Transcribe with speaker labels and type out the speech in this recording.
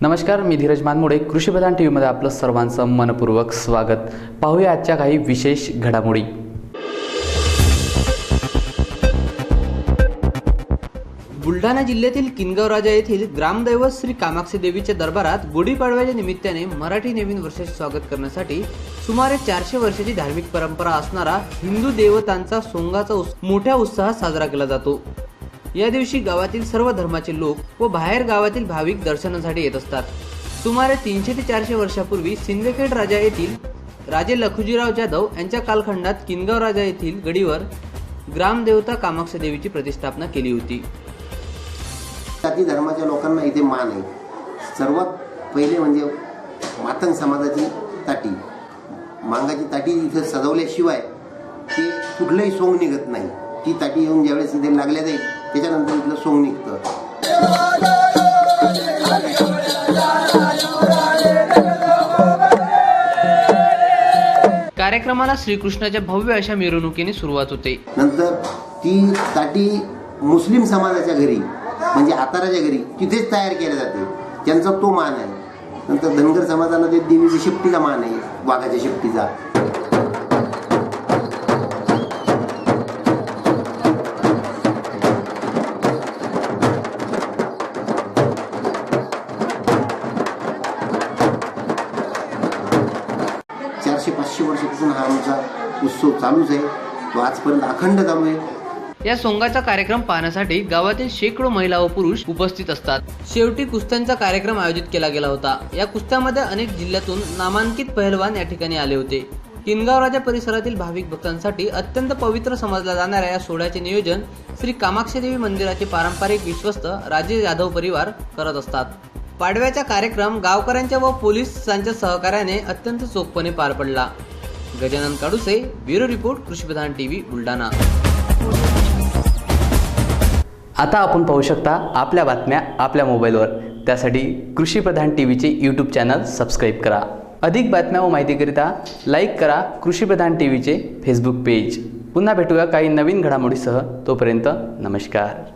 Speaker 1: नमस्कार मी धीरज मानमोडे. कृषीप्रधान टी व्हीमध्ये आपलं सर्वांचं मनपूर्वक स्वागत. पाहूया आजच्या काही विशेष घडामोडी.
Speaker 2: बुलढाणा जिल्ह्यातील किनगाव राजा येथील ग्रामदैवत श्री कामाक्षी देवीच्या दरबारात गुढीपाडव्याच्या निमित्ताने मराठी नवीन वर्षाचे स्वागत करण्यासाठी सुमारे चारशे वर्षाची धार्मिक परंपरा असणारा हिंदू देवतांचा सोंगाचा उस- मोठ्या उत्साहात साजरा केला जातो. या दिवशी गावातील सर्व धर्माचे लोक व बाहेर गावातील भाविक दर्शनासाठी येत असतात. सुमारे तीनशे ते चारशे वर्षापूर्वी सिंदखेड राजा येथील राजे लखुजीराव जाधव यांच्या कालखंडात किनगाव राजा येथील गडीवर ग्रामदेवता कामाक्षा देवीची प्रतिष्ठापना केली होती.
Speaker 3: जाती धर्माच्या लोकांना इथे मान आहे. सर्वात पहिले म्हणजे मातंग समाजाची ताटी. मांगाची ताटी इथे सजवल्याशिवाय ते कुठलंही सोंग निघत नाही. ती ताटी येऊन ज्यावेळेस इथे लागल्या जाईल त्याच्यानंतर इथलं सोंग निघतं.
Speaker 2: कार्यक्रमाला श्रीकृष्णाच्या भव्य अशा मिरवणुकीने सुरुवात होते.
Speaker 3: नंतर ती ताटी मुस्लिम समाजाच्या घरी म्हणजे आताराच्या घरी तिथेच तयार केल्या जाते. त्यांचा तो मान आहे. नंतर धनगर समाजाला ते देवीच्या शेपटीचा मान आहे वाघाच्या शेपटीचा. चारशे पाचशे वर्षापासून हा आमचा उत्सव चालूच आहे. तो आजपर्यंत अखंड चालू आहे.
Speaker 2: या सोंगाचा कार्यक्रम पाहण्यासाठी गावातील शेकडो महिला व पुरुष उपस्थित असतात. शेवटी कुस्त्यांचा कार्यक्रम आयोजित केला गेला होता. या कुस्त्यामध्ये अनेक जिल्ह्यातून नामांकित पहलवान या ठिकाणी आले होते. किनगाव राजा परिसरातील भाविक भक्तांसाठी अत्यंत पवित्र समजल्या जाणाऱ्या या सोहळ्याचे नियोजन श्री कामाक्षी देवी मंदिराचे पारंपरिक विश्वस्त राजे जाधव परिवार करत असतात. पाडव्याचा कार्यक्रम गावकऱ्यांच्या व पोलिसांच्या सहकार्याने अत्यंत चोखपणे पार पडला. Gajanan Kaduse bureau report Krishipradhan TV Buldhana.
Speaker 1: आता आपण पाहू शकता आपल्या बातम्या आपल्या मोबाईलवर. त्यासाठी कृषीप्रधान टी व्हीचे यूट्यूब चॅनल सबस्क्राईब करा. अधिक बातम्या व माहितीकरिता लाईक करा कृषीप्रधान टी व्हीचे फेसबुक पेज पुन्हा भेटूया काही नवीन घडामोडीसह. तोपर्यंत नमस्कार.